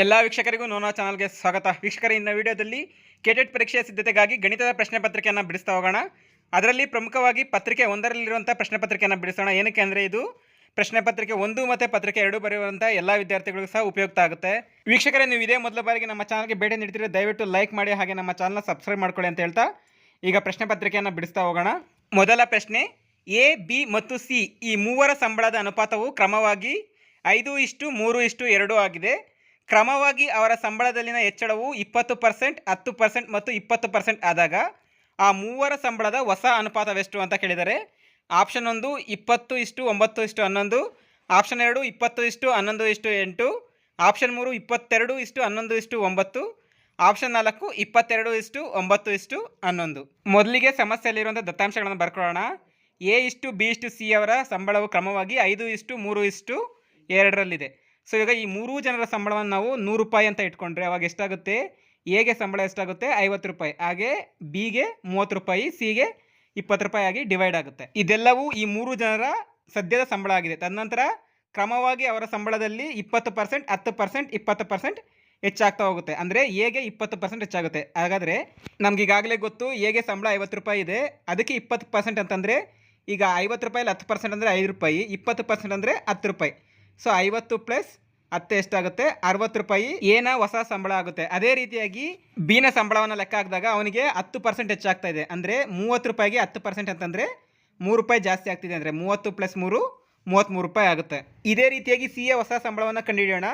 ಎಲ್ಲ ವೀಕ್ಷಕರಿಗೂ ನೋನಾ ಚಾನಲ್ಗೆ ಸ್ವಾಗತ. ವೀಕ್ಷಕರ, ಇನ್ನ ವಿಡಿಯೋದಲ್ಲಿ ಕೆಟೆಟ್ ಪರೀಕ್ಷೆಯ ಸಿದ್ಧತೆಗಾಗಿ ಗಣಿತದ ಪ್ರಶ್ನೆ ಪತ್ರಿಕೆಯನ್ನು ಬಿಡಿಸ್ತಾ ಹೋಗೋಣ. ಅದರಲ್ಲಿ ಪ್ರಮುಖವಾಗಿ ಪತ್ರಿಕೆ ಒಂದರಲ್ಲಿರುವಂಥ ಪ್ರಶ್ನೆ ಪತ್ರಿಕೆಯನ್ನು ಬಿಡಿಸೋಣ. ಏನಕ್ಕೆ ಅಂದರೆ ಇದು ಪ್ರಶ್ನೆ ಪತ್ರಿಕೆ ಒಂದು ಮತ್ತು ಪತ್ರಿಕೆ ಎರಡು ಬರೆಯುವಂಥ ಎಲ್ಲ ವಿದ್ಯಾರ್ಥಿಗಳಿಗೂ ಸಹ ಉಪಯುಕ್ತ ಆಗುತ್ತೆ. ವೀಕ್ಷಕರೇ, ನೀವು ಇದೇ ಮೊದಲ ಬಾರಿಗೆ ನಮ್ಮ ಚಾನಲ್ಗೆ ಭೇಟಿ ನೀಡ್ತೀರಿ ದಯವಿಟ್ಟು ಲೈಕ್ ಮಾಡಿ ಹಾಗೆ ನಮ್ಮ ಚಾನಲ್ನ ಸಬ್ಸ್ಕ್ರೈಬ್ ಮಾಡ್ಕೊಳ್ಳಿ ಅಂತ ಹೇಳ್ತಾ ಈಗ ಪ್ರಶ್ನೆ ಪತ್ರಿಕೆಯನ್ನು ಬಿಡಿಸ್ತಾ ಹೋಗೋಣ. ಮೊದಲ ಪ್ರಶ್ನೆ, ಎ, ಬಿ ಮತ್ತು ಸಿ ಈ ಮೂವರ ಸಂಬಳದ ಅನುಪಾತವು ಕ್ರಮವಾಗಿ ಐದು ಇಷ್ಟು, ಮೂರು ಇಷ್ಟು, ಎರಡು ಆಗಿದೆ. ಕ್ರಮವಾಗಿ ಅವರ ಸಂಬಳದಲ್ಲಿನ ಹೆಚ್ಚಳವು ಇಪ್ಪತ್ತು ಪರ್ಸೆಂಟ್, ಹತ್ತು ಪರ್ಸೆಂಟ್ ಮತ್ತು ಇಪ್ಪತ್ತು ಪರ್ಸೆಂಟ್ ಆದಾಗ ಆ ಮೂವರ ಸಂಬಳದ ಹೊಸ ಅನುಪಾತವೆಷ್ಟು ಅಂತ ಕೇಳಿದರೆ ಆಪ್ಷನ್ ಒಂದು ಇಪ್ಪತ್ತು ಇಷ್ಟು ಒಂಬತ್ತು ಇಷ್ಟು ಹನ್ನೊಂದು, ಆಪ್ಷನ್ ಎರಡು ಇಪ್ಪತ್ತು ಇಷ್ಟು ಹನ್ನೊಂದು ಇಷ್ಟು ಎಂಟು, ಆಪ್ಷನ್ ಮೂರು ಇಪ್ಪತ್ತೆರಡು ಇಷ್ಟು ಹನ್ನೊಂದು ಇಷ್ಟು ಒಂಬತ್ತು, ಆಪ್ಷನ್ ನಾಲ್ಕು ಇಪ್ಪತ್ತೆರಡು ಇಷ್ಟು ಒಂಬತ್ತು ಇಷ್ಟು ಹನ್ನೊಂದು. ಮೊದಲಿಗೆ ಸಮಸ್ಯೆಯಲ್ಲಿರುವಂಥ ದತ್ತಾಂಶಗಳನ್ನು ಬರ್ಕೊಳ್ಳೋಣ. ಎ ಇಷ್ಟು ಬಿ ಇಷ್ಟು ಸಿ ಅವರ ಸಂಬಳವು ಕ್ರಮವಾಗಿ ಐದು ಇಷ್ಟು ಮೂರು ಇಷ್ಟು ಎರಡರಲ್ಲಿದೆ. ಸೊ ಈಗ ಈ ಮೂರೂ ಜನರ ಸಂಬಳವನ್ನು ನಾವು ನೂರು ರೂಪಾಯಿ ಅಂತ ಇಟ್ಕೊಂಡ್ರೆ ಅವಾಗ ಎಷ್ಟಾಗುತ್ತೆ? ಎಗೆ ಸಂಬಳ ಎಷ್ಟಾಗುತ್ತೆ? ಐವತ್ತು ರೂಪಾಯಿ. ಹಾಗೆ ಬಿಗೆ ಮೂವತ್ತು ರೂಪಾಯಿ ಸಿಗೆ ಇಪ್ಪತ್ತು ರೂಪಾಯಿ ಆಗಿ ಡಿವೈಡ್ ಆಗುತ್ತೆ. ಇದೆಲ್ಲವೂ ಈ ಮೂರು ಜನರ ಸದ್ಯದ ಸಂಬಳ ಆಗಿದೆ. ತದನಂತರ ಕ್ರಮವಾಗಿ ಅವರ ಸಂಬಳದಲ್ಲಿ ಇಪ್ಪತ್ತು ಪರ್ಸೆಂಟ್, ಹತ್ತು ಪರ್ಸೆಂಟ್, ಇಪ್ಪತ್ತು ಪರ್ಸೆಂಟ್ ಹೆಚ್ಚಾಗ್ತಾ ಹೋಗುತ್ತೆ. ಅಂದರೆ ಎಗೆ ಇಪ್ಪತ್ತು ಪರ್ಸೆಂಟ್ ಹೆಚ್ಚಾಗುತ್ತೆ. ಹಾಗಾದರೆ ನಮ್ಗೆ ಈಗಾಗಲೇ ಗೊತ್ತು ಎಗೆ ಸಂಬಳ ಐವತ್ತು ರೂಪಾಯಿ ಇದೆ. ಅದಕ್ಕೆ ಇಪ್ಪತ್ತು ಪರ್ಸೆಂಟ್ ಅಂತಂದರೆ ಈಗ ಐವತ್ತು ರೂಪಾಯಲ್ಲಿ ಹತ್ತು ಪರ್ಸೆಂಟ್ ಅಂದರೆ ಐದು ರೂಪಾಯಿ, ಇಪ್ಪತ್ತು ಪರ್ಸೆಂಟ್ ಅಂದರೆ ಹತ್ತು ರೂಪಾಯಿ. ಸೊ ಐವತ್ತು ಪ್ಲಸ್ ಹತ್ತು ಎಷ್ಟಾಗುತ್ತೆ? ಅರವತ್ತು ರೂಪಾಯಿ. ಏನ ಹೊಸ ಸಂಬಳ ಆಗುತ್ತೆ. ಅದೇ ರೀತಿಯಾಗಿ ಬಿನ ಸಂಬಳವನ್ನು ಲೆಕ್ಕ ಹಾಕಿದಾಗ ಅವನಿಗೆ ಹತ್ತು ಪರ್ಸೆಂಟ್ ಹೆಚ್ಚಾಗ್ತಾ ಇದೆ. ಅಂದರೆ ಮೂವತ್ತು ರೂಪಾಯಿಗೆ ಹತ್ತು ಪರ್ಸೆಂಟ್ ಅಂತಂದರೆ ಮೂರು ರೂಪಾಯಿ ಜಾಸ್ತಿ ಆಗ್ತಿದೆ ಅಂದರೆ ಮೂವತ್ತು ಪ್ಲಸ್ ಮೂರು, ಮೂವತ್ತ್ಮೂರು ರೂಪಾಯಿ ಆಗುತ್ತೆ. ಇದೇ ರೀತಿಯಾಗಿ ಸಿ ಎ ಹೊಸ ಸಂಬಳವನ್ನು ಕಂಡುಹಿಡಿಯೋಣ.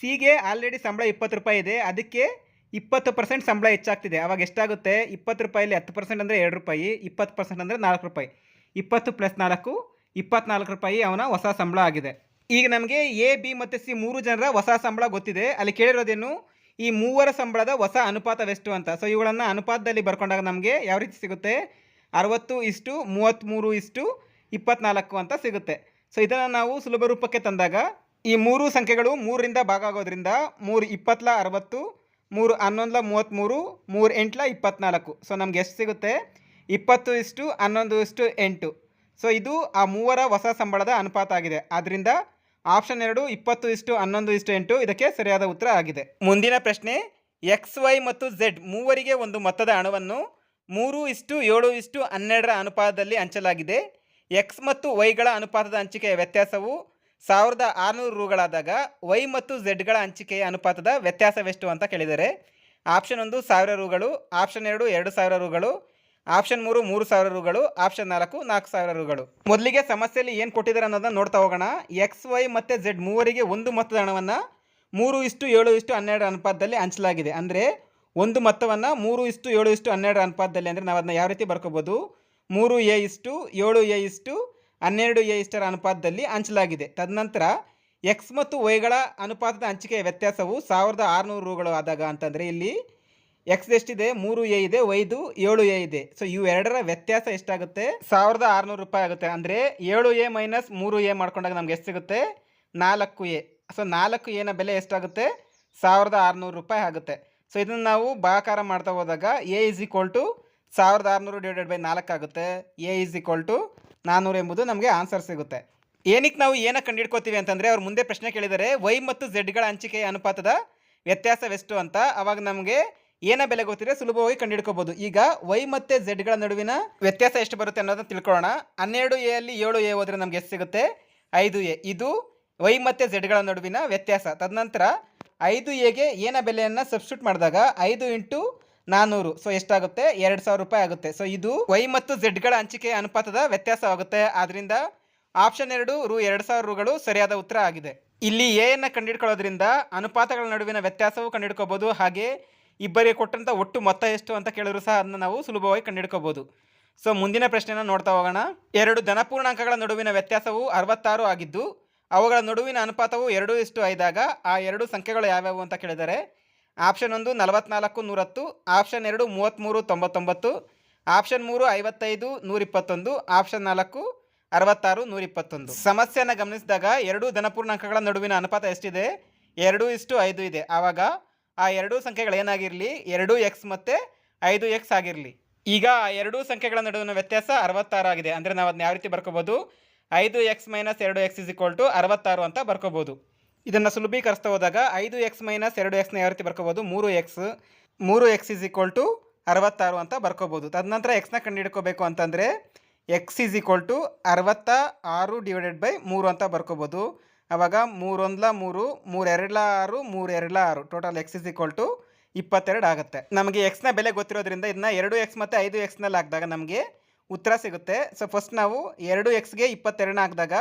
ಸಿಗೆ ಆಲ್ರೆಡಿ ಸಂಬಳ ಇಪ್ಪತ್ತು ರೂಪಾಯಿ ಇದೆ. ಅದಕ್ಕೆ ಇಪ್ಪತ್ತು ಪರ್ಸೆಂಟ್ ಸಂಬಳ ಹೆಚ್ಚಾಗ್ತಿದೆ. ಅವಾಗ ಎಷ್ಟಾಗುತ್ತೆ? ಇಪ್ಪತ್ತು ರೂಪಾಯಲ್ಲಿ ಹತ್ತು ಪರ್ಸೆಂಟ್ ಅಂದರೆ ಎರಡು ರೂಪಾಯಿ, ಇಪ್ಪತ್ತು ಪರ್ಸೆಂಟ್ ಅಂದರೆ ನಾಲ್ಕು ರೂಪಾಯಿ. ಇಪ್ಪತ್ತು ಪ್ಲಸ್ ನಾಲ್ಕು, ಇಪ್ಪತ್ನಾಲ್ಕು ರೂಪಾಯಿ ಅವನ ಹೊಸ ಸಂಬಳ ಆಗಿದೆ. ಈಗ ನಮಗೆ ಎ ಬಿ ಮತ್ತು ಸಿ ಮೂರು ಜನರ ಹೊಸ ಸಂಬಳ ಗೊತ್ತಿದೆ. ಅಲ್ಲಿ ಕೇಳಿರೋದೇನು? ಈ ಮೂವರ ಸಂಬಳದ ಹೊಸ ಅನುಪಾತವೆಷ್ಟು ಅಂತ. ಸೊ ಇವುಗಳನ್ನು ಅನುಪಾತದಲ್ಲಿ ಬರ್ಕೊಂಡಾಗ ನಮಗೆ ಯಾವ ರೀತಿ ಸಿಗುತ್ತೆ? ಅರವತ್ತು ಇಷ್ಟು ಮೂವತ್ತ್ಮೂರು ಇಷ್ಟು, ಇಪ್ಪತ್ನಾಲ್ಕು ಅಂತ ಸಿಗುತ್ತೆ. ಸೊ ಇದನ್ನು ನಾವು ಸುಲಭ ರೂಪಕ್ಕೆ ತಂದಾಗ ಈ ಮೂರು ಸಂಖ್ಯೆಗಳು ಮೂರರಿಂದ ಭಾಗ ಆಗೋದ್ರಿಂದ ಮೂರು ಇಪ್ಪತ್ಲ ಅರವತ್ತು, ಮೂರು ಹನ್ನೊಂದಲ ಮೂವತ್ತ್ಮೂರು ಮೂರು ಎಂಟ್ಲ ಇಪ್ಪತ್ನಾಲ್ಕು. ಸೊ ನಮ್ಗೆ ಎಷ್ಟು ಸಿಗುತ್ತೆ? ಇಪ್ಪತ್ತು ಇಷ್ಟು, ಹನ್ನೊಂದು ಇಷ್ಟು, ಎಂಟು. ಸೊ ಇದು ಆ ಮೂವರ ಹೊಸ ಸಂಬಳದ ಅನುಪಾತ ಆಗಿದೆ. ಆದ್ದರಿಂದ ಆಪ್ಷನ್ ಎರಡು ಇಪ್ಪತ್ತು ಇಷ್ಟು ಹನ್ನೊಂದು ಇಷ್ಟು ಎಂಟು ಇದಕ್ಕೆ ಸರಿಯಾದ ಉತ್ತರ ಆಗಿದೆ. ಮುಂದಿನ ಪ್ರಶ್ನೆ ಎಕ್ಸ್ ವೈ ಮತ್ತು ಝೆಡ್ ಮೂವರಿಗೆ ಒಂದು ಮೊತ್ತದ ಹಣವನ್ನು ಮೂರು ಇಷ್ಟು ಏಳು ಇಷ್ಟು ಹನ್ನೆರಡರ ಅನುಪಾತದಲ್ಲಿ ಹಂಚಲಾಗಿದೆ. ಎಕ್ಸ್ ಮತ್ತು ವೈಗಳ ಅನುಪಾತದ ಹಂಚಿಕೆಯ ವ್ಯತ್ಯಾಸವು ಸಾವಿರದ ಆರುನೂರು ರೂಗಳಾದಾಗ ವೈ ಮತ್ತು ಝೆಡ್ಗಳ ಹಂಚಿಕೆಯ ಅನುಪಾತದ ವ್ಯತ್ಯಾಸವೆಷ್ಟು ಅಂತ ಕೇಳಿದರೆ ಆಪ್ಷನ್ ಒಂದು ಸಾವಿರ ರೂಗಳು ಆಪ್ಷನ್ ಎರಡು ಎರಡು ಸಾವಿರ ರೂಗಳು ಆಪ್ಷನ್ ಮೂರು ಮೂರು ಸಾವಿರ ರುಗಳು, ಆಪ್ಷನ್ ನಾಲ್ಕು ನಾಲ್ಕು ಸಾವಿರ ರುಗಳು. ಮೊದಲಿಗೆ ಸಮಸ್ಯೆಯಲ್ಲಿ ಏನು ಕೊಟ್ಟಿದ್ದಾರೆ ಅನ್ನೋದನ್ನ ನೋಡ್ತಾ ಹೋಗೋಣ. ಎಕ್ಸ್ ವೈ ಮತ್ತು ಝೆಡ್ ಮೂವರಿಗೆ ಒಂದು ಮೊತ್ತದ ಹಣವನ್ನು ಮೂರು ಇಷ್ಟು ಏಳು ಇಷ್ಟು ಹನ್ನೆರಡು ಅನುಪಾತದಲ್ಲಿ ಹಂಚಲಾಗಿದೆ. ಅಂದರೆ ಒಂದು ಮೊತ್ತವನ್ನು ಮೂರು ಇಷ್ಟು ಏಳು ಇಷ್ಟು ಹನ್ನೆರಡು ಅನುಪಾತದಲ್ಲಿ ಅಂದರೆ ನಾವು ಅದನ್ನ ಯಾವ ರೀತಿ ಬರ್ಕೋಬೋದು? ಮೂರು ಎ ಇಷ್ಟು, ಏಳು ಎ ಇಷ್ಟು, ಹನ್ನೆರಡು ಎ ಇಷ್ಟರ ಅನುಪಾತದಲ್ಲಿ ಹಂಚಲಾಗಿದೆ. ತದನಂತರ ಎಕ್ಸ್ ಮತ್ತು ವೈಗಳ ಅನುಪಾತದ ಹಂಚಿಕೆಯ ವ್ಯತ್ಯಾಸವು ಸಾವಿರದ ಆರುನೂರು ರುಗಳು ಆದಾಗ ಅಂತಂದರೆ ಇಲ್ಲಿ ಎಕ್ಸ್ ಎಷ್ಟಿದೆ? ಮೂರು ಎ ಇದೆ ವೈದು ಏಳು ಎ ಇದೆ. ಸೊ ಇವು ಎರಡರ ವ್ಯತ್ಯಾಸ ಎಷ್ಟಾಗುತ್ತೆ? ಸಾವಿರದ ಆರುನೂರು ರೂಪಾಯಿ ಆಗುತ್ತೆ. ಅಂದರೆ ಏಳು ಎ ಮೈನಸ್ ಮೂರು ಎ ಮಾಡ್ಕೊಂಡಾಗ ನಮ್ಗೆ ಎಷ್ಟು ಸಿಗುತ್ತೆ? ನಾಲ್ಕು ಎ. ಸೊ ನಾಲ್ಕು ಎನ ಬೆಲೆ ಎಷ್ಟಾಗುತ್ತೆ? ಸಾವಿರದ ಆರುನೂರು ರೂಪಾಯಿ ಆಗುತ್ತೆ. ಸೊ ಇದನ್ನು ನಾವು ಭಾಗಾಕಾರ ಮಾಡ್ತಾ ಹೋದಾಗ ಎ ಇಸ್ ಈಕ್ವಲ್ ಟು ಸಾವಿರದ ಆರುನೂರು ಡಿವೈಡೆಡ್ ಬೈ ನಾಲ್ಕು ಆಗುತ್ತೆ. ಎ ಇಸ್ ಈಕ್ವಲ್ ಟು ನಾನ್ನೂರು ಎಂಬುದು ನಮಗೆ ಆನ್ಸರ್ ಸಿಗುತ್ತೆ. ಏನಕ್ಕೆ ನಾವು ಏನ ಕಂಡುಹಿಡ್ಕೋತೀವಿ ಅಂತಂದರೆ ಅವ್ರು ಮುಂದೆ ಪ್ರಶ್ನೆ ಕೇಳಿದರೆ ವೈ ಮತ್ತು ಝೆಡ್ಗಳ ಹಂಚಿಕೆಯ ಅನುಪಾತದ ವ್ಯತ್ಯಾಸವೆಷ್ಟು ಅಂತ. ಅವಾಗ ನಮಗೆ ಏನ ಬೆಲೆ ಗೊತ್ತಿದ್ರೆ ಸುಲಭವಾಗಿ ಕಂಡುಹಿಡ್ಕೋಬಹುದು ಈಗ ವೈ ಮತ್ತು ಝೆಡ್ಗಳ ನಡುವಿನ ವ್ಯತ್ಯಾಸ ಎಷ್ಟು ಬರುತ್ತೆ ಅನ್ನೋದನ್ನ ತಿಳ್ಕೊಳ್ಳೋಣ. ಹನ್ನೆರಡು ಎ ಅಲ್ಲಿ ಏಳು ಎ ಹೋದ್ರೆ ನಮ್ಗೆ ಎಷ್ಟು ಸಿಗುತ್ತೆ? ಐದು ಎ ಇದು ವೈ ಮತ್ತು ಝೆಡ್ಗಳ ನಡುವಿನ ವ್ಯತ್ಯಾಸ. ತದನಂತರ ಐದು ಎಗೆ ಏನ ಬೆಲೆಯನ್ನು ಸಬ್ಸ್ಟ್ಯೂಟ್ ಮಾಡಿದಾಗ ಐದು ಇಂಟು ನಾನ್ನೂರು ಸೊ ಎಷ್ಟಾಗುತ್ತೆ? ಎರಡು ಸಾವಿರ ರೂಪಾಯಿ ಆಗುತ್ತೆ. ಸೊ ಇದು ವೈ ಮತ್ತು ಝೆಡ್ಗಳ ಹಂಚಿಕೆ ಅನುಪಾತದ ವ್ಯತ್ಯಾಸವಾಗುತ್ತೆ. ಆದ್ದರಿಂದ ಆಪ್ಷನ್ ಎರಡು ರು ಎರಡು ಸಾವಿರ ರೂಗಳು ಸರಿಯಾದ ಉತ್ತರ ಆಗಿದೆ. ಇಲ್ಲಿ ಎಯನ್ನು ಕಂಡುಹಿಡ್ಕೊಳ್ಳೋದ್ರಿಂದ ಅನುಪಾತಗಳ ನಡುವಿನ ವ್ಯತ್ಯಾಸವು ಕಂಡುಹಿಡ್ಕೋಬಹುದು ಹಾಗೆ ಇಬ್ಬರಿಗೆ ಕೊಟ್ಟಂಥ ಒಟ್ಟು ಮೊತ್ತ ಎಷ್ಟು ಅಂತ ಕೇಳಿದ್ರು ಸಹ ಅದನ್ನ ನಾವು ಸುಲಭವಾಗಿ ಕಂಡುಹಿಡ್ಕೋಬಹುದು. ಸೊ ಮುಂದಿನ ಪ್ರಶ್ನೆನ ನೋಡ್ತಾ ಹೋಗೋಣ. ಎರಡು ಧನಪೂರ್ಣಾಂಕಗಳ ನಡುವಿನ ವ್ಯತ್ಯಾಸವು ಅರವತ್ತಾರು ಆಗಿದ್ದು, ಅವುಗಳ ನಡುವಿನ ಅನುಪಾತವು ಎರಡು ಇಷ್ಟು ಐದಾಗ ಆ ಎರಡು ಸಂಖ್ಯೆಗಳು ಯಾವ್ಯಾವು ಅಂತ ಕೇಳಿದರೆ, ಆಪ್ಷನ್ ಒಂದು ನಲವತ್ನಾಲ್ಕು ನೂರತ್ತು, ಆಪ್ಷನ್ ಎರಡು ಮೂವತ್ತ್ಮೂರು ತೊಂಬತ್ತೊಂಬತ್ತು, ಆಪ್ಷನ್ ಮೂರು ಐವತ್ತೈದು ನೂರಿಪ್ಪತ್ತೊಂದು, ಆಪ್ಷನ್ ನಾಲ್ಕು ಅರವತ್ತಾರು ನೂರಿಪ್ಪತ್ತೊಂದು. ಸಮಸ್ಯೆಯನ್ನು ಗಮನಿಸಿದಾಗ ಎರಡು ಧನಪೂರ್ಣಾಂಕಗಳ ನಡುವಿನ ಅನುಪಾತ ಎಷ್ಟಿದೆ? ಎರಡು ಇಷ್ಟು ಐದು ಇದೆ. ಆವಾಗ ಆ ಎರಡೂ ಸಂಖ್ಯೆಗಳು ಏನಾಗಿರಲಿ? ಎರಡು ಎಕ್ಸ್ ಮತ್ತು ಐದು ಎಕ್ಸ್ ಆಗಿರಲಿ. ಈಗ ಆ ಎರಡೂ ಸಂಖ್ಯೆಗಳ ನಡುವಿನ ವ್ಯತ್ಯಾಸ ಅರವತ್ತಾರು ಆಗಿದೆ. ಅಂದರೆ ನಾವು ಅದನ್ನ ಯಾವ ರೀತಿ ಬರ್ಕೋಬೋದು? ಐದು ಎಕ್ಸ್ ಮೈನಸ್ ಎರಡು ಎಕ್ಸ್ ಇಸ್ ಇಕ್ವಲ್ ಟು ಅರವತ್ತಾರು ಅಂತ ಬರ್ಕೋಬೋದು. ಇದನ್ನು ಸುಲಭೀಕರಿಸ್ತಾ ಹೋದಾಗ ಐದು ಎಕ್ಸ್ ಮೈನಸ್ ಎರಡು ಎಕ್ಸ್ನ ಯಾವ ರೀತಿ ಬರ್ಕೋಬೋದು? ಮೂರು ಎಕ್ಸ್ ಮೂರು ಎಕ್ಸ್ ಇಸ್ ಈಕ್ವಲ್ ಟು ಅರವತ್ತಾರು ಅಂತ ಬರ್ಕೋಬೋದು. ತದನಂತರ ಎಕ್ಸ್ನ ಕಂಡುಹಿಡ್ಕೋಬೇಕು ಅಂತಂದರೆ ಎಕ್ಸ್ ಈಸ್ ಈಕ್ವಲ್ ಟು ಅರವತ್ತ ಆರು ಡಿವೈಡೆಡ್ ಬೈ ಮೂರು ಅಂತ ಬರ್ಕೋಬೋದು. ಆವಾಗ ಮೂರೊಂದ್ಲ ಮೂರು, ಮೂರೆರಡ್ಲ ಆರು ಮೂರೆರಡ್ಲ ಆರು. Total x is equal to ಇಪ್ಪತ್ತೆರಡು ಆಗುತ್ತೆ. ನಮಗೆ ಎಕ್ಸ್ನ ಬೆಲೆ ಗೊತ್ತಿರೋದ್ರಿಂದ ಇದನ್ನ ಎರಡು ಎಕ್ಸ್ ಮತ್ತು ಐದು ಎಕ್ಸ್ನಲ್ಲಿ ಹಾಕಿದಾಗ ನಮಗೆ ಉತ್ತರ ಸಿಗುತ್ತೆ. ಸೊ ಫಸ್ಟ್ ನಾವು ಎರಡು ಎಕ್ಸ್ಗೆ ಇಪ್ಪತ್ತೆರಡನ್ನ ಹಾಕಿದಾಗ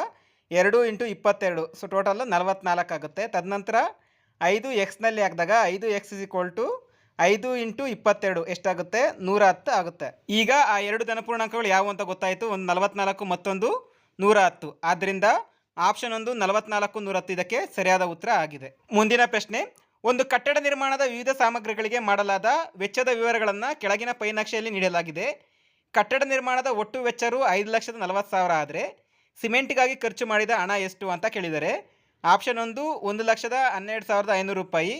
ಎರಡು ಇಂಟು ಇಪ್ಪತ್ತೆರಡು. ಸೊ ಟೋಟಲ್ ನಲವತ್ನಾಲ್ಕು ಆಗುತ್ತೆ. ತದನಂತರ ಐದು ಎಕ್ಸ್ನಲ್ಲಿ ಹಾಕಿದಾಗ ಐದು ಎಕ್ಸ್ ಇಸ್ ಈಕ್ವಲ್ ಟು ಐದು ಇಂಟು ಇಪ್ಪತ್ತೆರಡು. ಎಷ್ಟಾಗುತ್ತೆ? ನೂರ ಹತ್ತು ಆಗುತ್ತೆ. ಈಗ ಆ ಎರಡು ಧನಪೂರ್ಣಾಂಕಗಳು ಯಾವುವು ಅಂತ ಗೊತ್ತಾಯಿತು? ಒಂದು ನಲವತ್ನಾಲ್ಕು ಮತ್ತೊಂದು ನೂರ ಹತ್ತು ಆದ್ದರಿಂದ ಆಪ್ಷನ್ ಒಂದು ನಲವತ್ನಾಲ್ಕು ನೂರ ಹತ್ತು ಇದಕ್ಕೆ ಸರಿಯಾದ ಉತ್ತರ ಆಗಿದೆ. ಮುಂದಿನ ಪ್ರಶ್ನೆ, ಒಂದು ಕಟ್ಟಡ ನಿರ್ಮಾಣದ ವಿವಿಧ ಸಾಮಗ್ರಿಗಳಿಗೆ ಮಾಡಲಾದ ವೆಚ್ಚದ ವಿವರಗಳನ್ನು ಕೆಳಗಿನ ಪೈನಕ್ಷೆಯಲ್ಲಿ ನೀಡಲಾಗಿದೆ. ಕಟ್ಟಡ ನಿರ್ಮಾಣದ ಒಟ್ಟು ವೆಚ್ಚರು ಐದು ಲಕ್ಷದ ನಲವತ್ತು ಸಾವಿರ ಆದರೆ, ಸಿಮೆಂಟ್ಗಾಗಿ ಖರ್ಚು ಮಾಡಿದ ಹಣ ಎಷ್ಟು ಅಂತ ಕೇಳಿದರೆ, ಆಪ್ಷನ್ ಒಂದು ಒಂದು ಲಕ್ಷದ ಹನ್ನೆರಡು ಸಾವಿರದ ಐನೂರು ರೂಪಾಯಿ,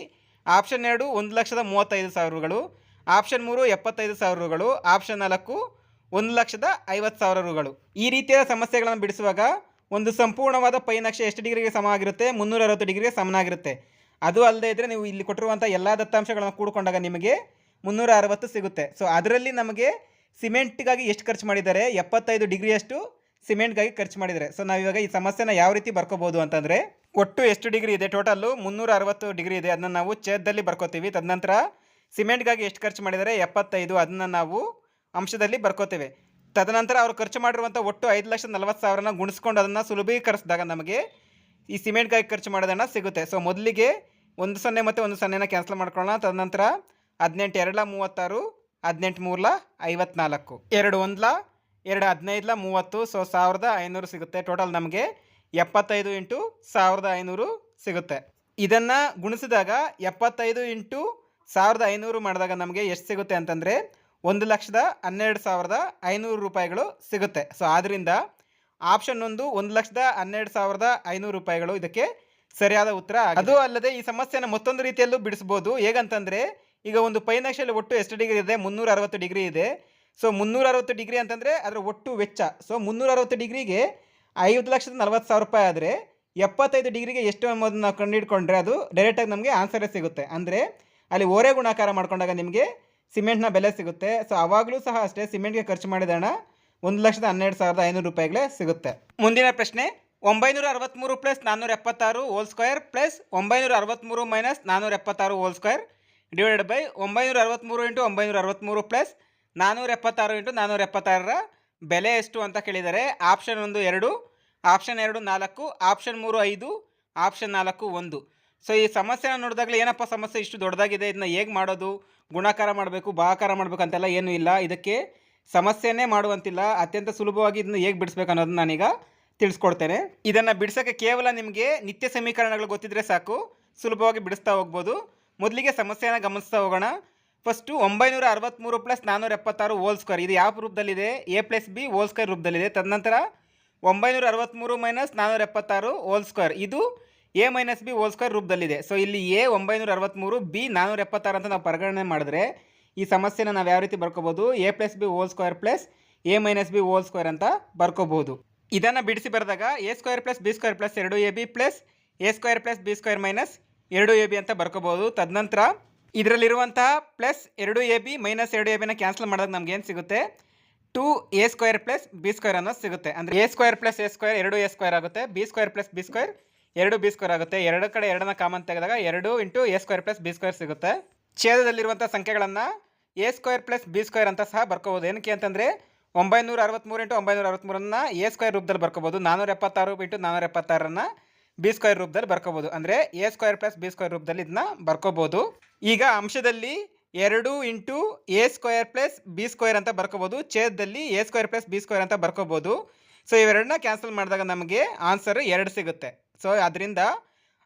ಆಪ್ಷನ್ ಎರಡು ಒಂದು ಲಕ್ಷದ ಮೂವತ್ತೈದು ಸಾವಿರಗಳು ಆಪ್ಷನ್ ಮೂರು ಎಪ್ಪತ್ತೈದು ಸಾವಿರ ರುಗಳು, ಆಪ್ಷನ್ ನಾಲ್ಕು ಒಂದು ಲಕ್ಷದ ಐವತ್ತು ಸಾವಿರ ರುಗಳು. ಈ ರೀತಿಯ ಸಮಸ್ಯೆಗಳನ್ನು ಬಿಡಿಸುವಾಗ ಒಂದು ಸಂಪೂರ್ಣವಾದ ಪೈ ನಕ್ಷೆ ಎಷ್ಟು ಡಿಗ್ರಿಗೆ ಸಮ ಆಗಿರುತ್ತೆ? ಮುನ್ನೂರ ಅರವತ್ತು ಡಿಗ್ರಿಗೆ ಸಮನಾಗಿರುತ್ತೆ. ಅದು ಅಲ್ಲದೆ ಇದ್ದರೆ ನೀವು ಇಲ್ಲಿ ಕೊಟ್ಟಿರುವಂಥ ಎಲ್ಲ ದತ್ತಾಂಶಗಳನ್ನು ಕೂಡಿಕೊಂಡಾಗ ನಿಮಗೆ ಮುನ್ನೂರ ಅರವತ್ತು ಸಿಗುತ್ತೆ. ಸೊ ಅದರಲ್ಲಿ ನಮಗೆ ಸಿಮೆಂಟ್ಗಾಗಿ ಎಷ್ಟು ಖರ್ಚು ಮಾಡಿದ್ದಾರೆ? ಎಪ್ಪತ್ತೈದು ಡಿಗ್ರಿಯಷ್ಟು ಸಿಮೆಂಟ್ಗಾಗಿ ಖರ್ಚು ಮಾಡಿದ್ದಾರೆ. ಸೊ ನಾವಿವಾಗ ಈ ಸಮಸ್ಯೆನ ಯಾವ ರೀತಿ ಬರ್ಕೋಬೋದು ಅಂತಂದರೆ, ಒಟ್ಟು ಎಷ್ಟು ಡಿಗ್ರಿ ಇದೆ ಟೋಟಲ್ಲು? ಮುನ್ನೂರ ಅರವತ್ತು ಡಿಗ್ರಿ ಇದೆ. ಅದನ್ನು ನಾವು ಛೇದದಲ್ಲಿ ಬರ್ಕೋತೀವಿ. ತದನಂತರ ಸಿಮೆಂಟ್ಗಾಗಿ ಎಷ್ಟು ಖರ್ಚು ಮಾಡಿದರೆ ಎಪ್ಪತ್ತೈದು. ಅದನ್ನು ನಾವು ಅಂಶದಲ್ಲಿ ಬರ್ಕೋತೇವೆ. ತದನಂತರ ಅವರು ಖರ್ಚು ಮಾಡಿರುವಂಥ ಒಟ್ಟು ಐದು ಲಕ್ಷದ ನಲವತ್ತು ಸಾವಿರನ ಗುಣಿಸ್ಕೊಂಡು ಅದನ್ನು ಸುಲಭೀಕರಿಸಿದಾಗ ನಮಗೆ ಈ ಸಿಮೆಂಟ್ಗಾಗಿ ಖರ್ಚು ಮಾಡೋದನ್ನು ಸಿಗುತ್ತೆ. ಸೊ ಮೊದಲಿಗೆ ಒಂದು ಸೊನ್ನೆ ಮತ್ತು ಒಂದು ಸೊನ್ನೆನ ಕ್ಯಾನ್ಸಲ್ ಮಾಡ್ಕೊಳ್ಳೋಣ. ತದನಂತರ ಹದಿನೆಂಟು ಎರಡ್ಲ ಮೂವತ್ತಾರು, ಹದಿನೆಂಟು ಮೂರ್ಲ ಐವತ್ನಾಲ್ಕು. ಎರಡು ಒಂದ್ಲ, ಎರಡು ಹದಿನೈದಲ ಮೂವತ್ತು. ಸೊ ಸಾವಿರದ ಐನೂರು ಸಿಗುತ್ತೆ. ಟೋಟಲ್ ನಮಗೆ ಎಪ್ಪತ್ತೈದು ಇಂಟು ಸಾವಿರದ ಐನೂರು ಸಿಗುತ್ತೆ. ಇದನ್ನು ಗುಣಿಸಿದಾಗ ಎಪ್ಪತ್ತೈದು ಇಂಟು ಸಾವಿರದ ಐನೂರು ಮಾಡಿದಾಗ ನಮಗೆ ಎಷ್ಟು ಸಿಗುತ್ತೆ ಅಂತಂದರೆ ಒಂದು ಲಕ್ಷದ ಹನ್ನೆರಡು ಸಾವಿರದ ಐನೂರು ರೂಪಾಯಿಗಳು ಸಿಗುತ್ತೆ. ಸೊ ಆದ್ದರಿಂದ ಆಪ್ಷನ್ ಒಂದು ಒಂದು ಲಕ್ಷದ ಹನ್ನೆರಡು ಸಾವಿರದ ಐನೂರು ರೂಪಾಯಿಗಳು ಇದಕ್ಕೆ ಸರಿಯಾದ ಉತ್ತರ. ಅದು ಅಲ್ಲದೆ ಈ ಸಮಸ್ಯೆನ ಮತ್ತೊಂದು ರೀತಿಯಲ್ಲೂ ಬಿಡಿಸ್ಬೋದು. ಹೇಗಂತಂದರೆ ಈಗ ಒಂದು ಪೈನಾಕ್ಷಲ್ಲಿ ಒಟ್ಟು ಎಷ್ಟು ಡಿಗ್ರಿ ಇದೆ? ಮುನ್ನೂರ ಅರವತ್ತು ಡಿಗ್ರಿ ಇದೆ. ಸೊ ಮುನ್ನೂರ ಅರವತ್ತು ಡಿಗ್ರಿ ಅಂತಂದರೆ ಅದರ ಒಟ್ಟು ವೆಚ್ಚ. ಸೊ ಮುನ್ನೂರ ಅರವತ್ತು ಡಿಗ್ರಿಗೆ ಐದು ಲಕ್ಷದ ನಲವತ್ತು ಸಾವಿರ ರೂಪಾಯಿ ಆದರೆ ಎಪ್ಪತ್ತೈದು ಡಿಗ್ರಿಗೆ ಎಷ್ಟು ಎಂಬುದನ್ನು ನಾವು ಕಂಡುಹಿಡ್ಕೊಂಡ್ರೆ ಅದು ಡೈರೆಕ್ಟಾಗಿ ನಮಗೆ ಆನ್ಸರೇ ಸಿಗುತ್ತೆ. ಅಂದರೆ ಅಲ್ಲಿ ಓರೆ ಗುಣಾಕಾರ ಮಾಡ್ಕೊಂಡಾಗ ನಿಮಗೆ ಸಿಮೆಂಟ್ನ ಬೆಲೆ ಸಿಗುತ್ತೆ. ಸೊ ಆವಾಗಲೂ ಸಹ ಅಷ್ಟೇ ಸಿಮೆಂಟ್ಗೆ ಖರ್ಚು ಮಾಡಿದ ಹಣ ಒಂದು ಲಕ್ಷದ ಹನ್ನೆರಡು ಸಾವಿರದ ಐನೂರು ರೂಪಾಯಿಗಳೇ ಸಿಗುತ್ತೆ. ಮುಂದಿನ ಪ್ರಶ್ನೆ, ಒಂಬೈನೂರ ಅರವತ್ತ್ಮೂರು ಪ್ಲಸ್ ನಾನ್ನೂರ ಎಪ್ಪತ್ತಾರು ಹೋಲ್ ಸ್ಕ್ವೇರ್ ಪ್ಲಸ್ ಒಂಬೈನೂರ ಅರವತ್ತ್ಮೂರು ಮೈನಸ್ ನಾನ್ನೂರ ಎಪ್ಪತ್ತಾರು ಹೋಲ್ ಸ್ಕ್ವೇರ್ ಡಿವೈಡೆಡ್ ಬೈ ಒಂಬೈನೂರ ಅರವತ್ತ್ಮೂರು ಇಂಟು ಒಂಬೈನೂರ ಅರವತ್ತ್ಮೂರು ಪ್ಲಸ್ ನಾನ್ನೂರ ಎಪ್ಪತ್ತಾರು ಇಂಟು ನಾನ್ನೂರ ಎಪ್ಪತ್ತಾರರ ಬೆಲೆ ಎಷ್ಟು ಅಂತ ಕೇಳಿದರೆ ಆಪ್ಷನ್ ಒಂದು ಎರಡು ಆಪ್ಷನ್ ಎರಡು ನಾಲ್ಕು ಆಪ್ಷನ್ ಮೂರು ಐದು ಆಪ್ಷನ್ ನಾಲ್ಕು ಒಂದು. ಸೊ ಈ ಸಮಸ್ಯೆನ ನೋಡಿದಾಗಲೇ ಏನಪ್ಪ ಸಮಸ್ಯೆ? ಇಷ್ಟು ದೊಡ್ಡದಾಗಿದೆ ಇದನ್ನ ಹೇಗೆ ಮಾಡೋದು? ಗುಣಾಕಾರ ಮಾಡಬೇಕು ಬಹಾಕಾರ ಮಾಡಬೇಕು ಅಂತೆಲ್ಲ ಏನೂ ಇಲ್ಲ. ಇದಕ್ಕೆ ಸಮಸ್ಯೆನೇ ಮಾಡುವಂತಿಲ್ಲ. ಅತ್ಯಂತ ಸುಲಭವಾಗಿ ಇದನ್ನು ಹೇಗೆ ಬಿಡಿಸ್ಬೇಕು ಅನ್ನೋದನ್ನ ನಾನೀಗ ತಿಳಿಸ್ಕೊಡ್ತೇನೆ. ಇದನ್ನು ಬಿಡಿಸೋಕ್ಕೆ ಕೇವಲ ನಿಮಗೆ ನಿತ್ಯ ಸಮೀಕರಣಗಳು ಗೊತ್ತಿದ್ರೆ ಸಾಕು. ಸುಲಭವಾಗಿ ಬಿಡಿಸ್ತಾ ಹೋಗ್ಬೋದು. ಮೊದಲಿಗೆ ಸಮಸ್ಯೆನ ಗಮನಿಸ್ತಾ ಹೋಗೋಣ. ಫಸ್ಟು ಒಂಬೈನೂರ ಅರವತ್ತ್ಮೂರು ಪ್ಲಸ್ ನಾನ್ನೂರ ಎಪ್ಪತ್ತಾರು ಹೋಲ್ ಸ್ಕ್ವೇರ್ ಇದು ಯಾವ ರೂಪದಲ್ಲಿದೆ? A plus B whole square ರೂಪದಲ್ಲಿದೆ. ತದನಂತರ ಒಂಬೈನೂರ ಅರವತ್ತ್ಮೂರು ಮೈನಸ್ ನಾನ್ನೂರ ಎಪ್ಪತ್ತಾರು ಹೋಲ್ ಸ್ಕ್ವೇರ್ ಇದು A minus B whole square ರೂಪದಲ್ಲಿದೆ. ಸೊ ಇಲ್ಲಿ ಎ ಒಂಬೈನೂರ ಅರವತ್ತ್ಮೂರು ಬಿ ನಾನ್ನೂರ ಎಪ್ಪತ್ತಾರು ಅಂತ ನಾವು ಪರಿಗಣನೆ ಮಾಡಿದ್ರೆ ಈ ಸಮಸ್ಯೆನ ನಾವು ಯಾವ ರೀತಿ ಬರ್ಕೋಬೋದು A plus B whole square plus A minus B whole square ಅಂತ ಬರ್ಕೋಬೋದು ಇದನ್ನು ಬಿಡಿಸಿ ಬರೆದಾಗ A square plus B square plus ಎರಡು A B plus A square plus B square minus ಎರಡು ಎ ಬಿ ಅಂತ ಬರ್ಕೋಬೋದು ತದನಂತರ ಇದರಲ್ಲಿರುವಂತಹ ಪ್ಲಸ್ ಎರಡು ಎ ಬಿ ಮೈನಸ್ ಎರಡು ಎ ಬಿನ ಕ್ಯಾನ್ಸಲ್ ಮಾಡಿದಾಗ ನಮ್ಗೆ ಏನು ಸಿಗುತ್ತೆ? Two A square plus B square ಅನ್ನೋದು ಸಿಗುತ್ತೆ. ಅಂದರೆ A square plus A square ಎರಡು ಎ ಸ್ಕ್ವೇರ್ ಆಗುತ್ತೆ. B square plus B square ಎರಡು ಬಿ ಸ್ಕ್ವೇರ್ ಆಗುತ್ತೆ. ಎರಡು ಕಡೆ ಎರಡನ್ನ ಕಾಮನ್ ತೆಗೆದಾಗ ಎರಡು into A square plus B square ಸಿಗುತ್ತೆ. ಛೇದದಲ್ಲಿರುವಂಥ ಸಂಖ್ಯೆಗಳನ್ನು A square plus B square ಅಂತ ಸಹ ಬರ್ಕೋಬೋದು. ಏನಕ್ಕೆ ಅಂತಂದರೆ ಒಂಬೈನೂರ ಅರವತ್ತ್ಮೂರು ಇಂಟು ಒಂಬೈನೂರ ಅರವತ್ತ್ಮೂರನ್ನು ಎ ಸ್ಕ್ವೇರ್ ರೂಪದಲ್ಲಿ ಬರ್ಕೋಬೋದು. ನಾನ್ನೂರ ಎಪ್ಪತ್ತಾರು ಇಂಟು ನಾನ್ನೂರ ಎಪ್ಪತ್ತಾರನ್ನ ಬಿ ಸ್ಕ್ವೇರ್ ರೂಪದಲ್ಲಿ ಬರ್ಕೋಬೋದು. ಅಂದರೆ A square plus B square ರೂಪದಲ್ಲಿ ಇದನ್ನ ಬರ್ಕೋಬೋದು. ಈಗ ಅಂಶದಲ್ಲಿ ಎರಡು into A square plus B square ಅಂತ ಬರ್ಕೋಬೋದು. ಛೇದದಲ್ಲಿ A square plus B square ಅಂತ ಬರ್ಕೋಬೋದು. ಸೊ ಇವೆರಡನ್ನ ಕ್ಯಾನ್ಸಲ್ ಮಾಡಿದಾಗ ನಮಗೆ ಆನ್ಸರ್ ಎರಡು ಸಿಗುತ್ತೆ. ಸೊ ಅದರಿಂದ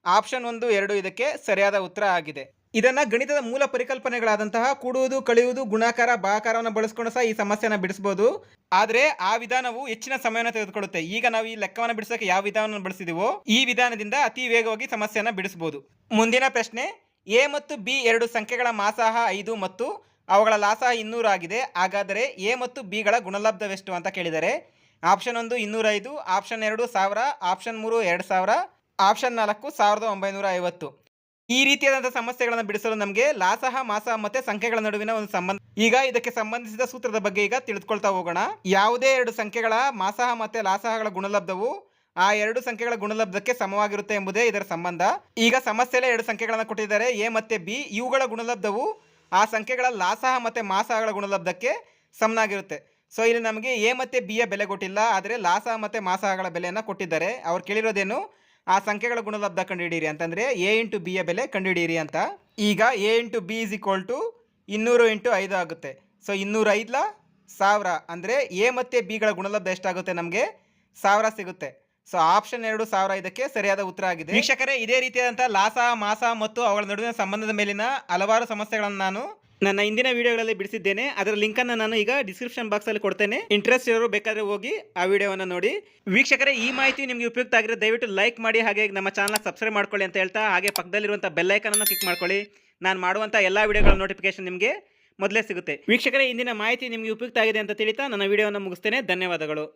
ಆಪ್ಷನ್ ಒಂದು, ಎರಡು ಇದಕ್ಕೆ ಸರಿಯಾದ ಉತ್ತರ ಆಗಿದೆ. ಇದನ್ನ ಗಣಿತದ ಮೂಲ ಪರಿಕಲ್ಪನೆಗಳಾದಂತಹ ಕೂಡುವುದು, ಕಳೆಯುವುದು, ಗುಣಾಕಾರ ಭಾಕಾರವನ್ನು ಬಳಸ್ಕೊಂಡು ಸಹ ಈ ಸಮಸ್ಯೆಯನ್ನು ಬಿಡಿಸ್ಬೋದು. ಆದರೆ ಆ ವಿಧಾನವು ಹೆಚ್ಚಿನ ಸಮಯವನ್ನು ತೆಗೆದುಕೊಳ್ಳುತ್ತೆ. ಈಗ ನಾವು ಈ ಲೆಕ್ಕವನ್ನು ಬಿಡಿಸೋಕೆ ಯಾವ ವಿಧಾನವನ್ನು ಬಳಸಿದೀವೋ ಈ ವಿಧಾನದಿಂದ ಅತಿ ವೇಗವಾಗಿ ಸಮಸ್ಯೆಯನ್ನು ಬಿಡಿಸಬಹುದು ಮುಂದಿನ ಪ್ರಶ್ನೆ, ಎ ಮತ್ತು ಬಿ ಎರಡು ಸಂಖ್ಯೆಗಳ ಮಾಸಾಹ ಐದು ಮತ್ತು ಅವುಗಳ ಲಾಸಾಹ ಇನ್ನೂರು ಆಗಿದೆ. ಹಾಗಾದರೆ ಎ ಮತ್ತು ಬಿಗಳ ಗುಣಲಬ್ಧವೆಷ್ಟು ಅಂತ ಕೇಳಿದರೆ ಆಪ್ಷನ್ ಒಂದು ಇನ್ನೂರೈದು, ಆಪ್ಷನ್ ಎರಡು ಸಾವಿರ, ಆಪ್ಷನ್ ಮೂರು ಎರಡು ಸಾವಿರ, ಆಪ್ಷನ್ ನಾಲ್ಕು ಸಾವಿರದ ಒಂಬೈನೂರ ಐವತ್ತು. ಈ ರೀತಿಯಾದಂಥ ಸಮಸ್ಯೆಗಳನ್ನು ಬಿಡಿಸಲು ನಮಗೆ ಲಾಸಹ ಮಾಸ ಮತ್ತೆ ಸಂಖ್ಯೆಗಳ ನಡುವಿನ ಒಂದು ಸಂಬಂಧ. ಈಗ ಇದಕ್ಕೆ ಸಂಬಂಧಿಸಿದ ಸೂತ್ರದ ಬಗ್ಗೆ ಈಗ ತಿಳಿದುಕೊಳ್ತಾ ಹೋಗೋಣ. ಯಾವುದೇ ಎರಡು ಸಂಖ್ಯೆಗಳ ಮಾಸಹ ಮತ್ತೆ ಲಾಸಹಗಳ ಗುಣಲಬ್ಧವು ಆ ಎರಡು ಸಂಖ್ಯೆಗಳ ಗುಣಲಬ್ಧಕ್ಕೆ ಸಮವಾಗಿರುತ್ತೆ ಎಂಬುದೇ ಇದರ ಸಂಬಂಧ. ಈಗ ಸಮಸ್ಯೆಯಲ್ಲೇ ಎರಡು ಸಂಖ್ಯೆಗಳನ್ನು ಕೊಟ್ಟಿದ್ದಾರೆ, ಎ ಮತ್ತೆ ಬಿ, ಇವುಗಳ ಗುಣಲಬ್ಧವು ಆ ಸಂಖ್ಯೆಗಳ ಲಾಸಹ ಮತ್ತೆ ಮಾಸಹಗಳ ಗುಣಲಬ್ಧಕ್ಕೆ ಸಮನಾಗಿರುತ್ತೆ. ಸೊ ಇಲ್ಲಿ ನಮಗೆ ಎ ಮತ್ತು ಯ ಬೆಲೆ ಕೊಟ್ಟಿಲ್ಲ, ಆದರೆ ಲಾಸ ಮತ್ತು ಮಾಸಗಳ ಬೆಲೆಯನ್ನು ಕೊಟ್ಟಿದ್ದಾರೆ. ಅವ್ರು ಕೇಳಿರೋದೇನು, ಆ ಸಂಖ್ಯೆಗಳ ಗುಣಲಬ್ಧ ಕಂಡುಹಿಡಿಯಿರಿ ಅಂತಂದರೆ ಎ ಇಂಟು ಯ ಬೆಲೆ ಕಂಡುಹಿಡಿಯಿರಿ ಅಂತ. ಈಗ A into B is equal to ಇನ್ನೂರು ಇಂಟು ಐದು ಆಗುತ್ತೆ. ಸೊ ಇನ್ನೂರೈದಲ ಸಾವಿರ ಅಂದರೆ ಎ ಮತ್ತು ಬಿಗಳ ಗುಣಲಬ್ಧ ಎಷ್ಟಾಗುತ್ತೆ ನಮಗೆ? ಸಾವಿರ ಸಿಗುತ್ತೆ. ಸೊ ಆಪ್ಷನ್ ಎರಡು ಸಾವಿರ ಇದಕ್ಕೆ ಸರಿಯಾದ ಉತ್ತರ ಆಗಿದೆ. ವೀಕ್ಷಕರೇ, ಇದೇ ರೀತಿಯಾದಂಥ ಲಾಸ, ಮಾಸ ಮತ್ತು ಅವುಗಳ ನಡುವಿನ ಸಂಬಂಧದ ಮೇಲಿನ ಹಲವಾರು ಸಮಸ್ಯೆಗಳನ್ನು ನಾನು ನನ್ನ ಹಿಂದಿನ ವಿಡಿಯೋಗಳಲ್ಲಿ ಬಿಡಿಸಿದ್ದೇನೆ. ಅದರ ಲಿಂಕನ್ನು ನಾನು ಈಗ ಡಿಸ್ಕ್ರಿಪ್ಷನ್ ಬಾಕ್ಸಲ್ಲಿ ಕೊಡ್ತೇನೆ. ಇಂಟ್ರೆಸ್ಟ್ ಇರೋರು ಬೇಕಾದರೆ ಹೋಗಿ ಆ ವಿಡಿಯೋವನ್ನು ನೋಡಿ. ವೀಕ್ಷಕರೇ, ಈ ಮಾಹಿತಿ ನಿಮಗೆ ಉಪಯುಕ್ತ ಆಗಿರೋ ದಯವಿಟ್ಟು ಲೈಕ್ ಮಾಡಿ ಹಾಗೆ ನಮ್ಮ ಚಾನಲ್ ಸಬ್ಸ್ಕ್ರೈಬ್ ಮಾಡ್ಕೊಳ್ಳಿ ಅಂತ ಹೇಳ್ತಾ, ಹಾಗೆ ಪಕ್ಕದಲ್ಲಿರುವಂಥ ಬೆಲ್ಲೈಕನನ್ನು ಕ್ಲಿಕ್ ಮಾಡ್ಕೊಳ್ಳಿ. ನಾನು ಮಾಡುವಂಥ ಎಲ್ಲ ವಿಡಿಯೋಗಳ ನೋಟಿಫಿಕೇಶನ್ ನಿಮಗೆ ಮೊದಲೇ ಸಿಗುತ್ತೆ. ವೀಕ್ಷಕರೇ, ಇಂದಿನ ಮಾಹಿತಿ ನಿಮಗೆ ಉಪಯುಕ್ತ ಆಗಿದೆ ಅಂತ ತಿಳಿತಾ ನನ್ನ ವಿಡಿಯೋವನ್ನು ಮುಗಿಸ್ತೇನೆ. ಧನ್ಯವಾದಗಳು.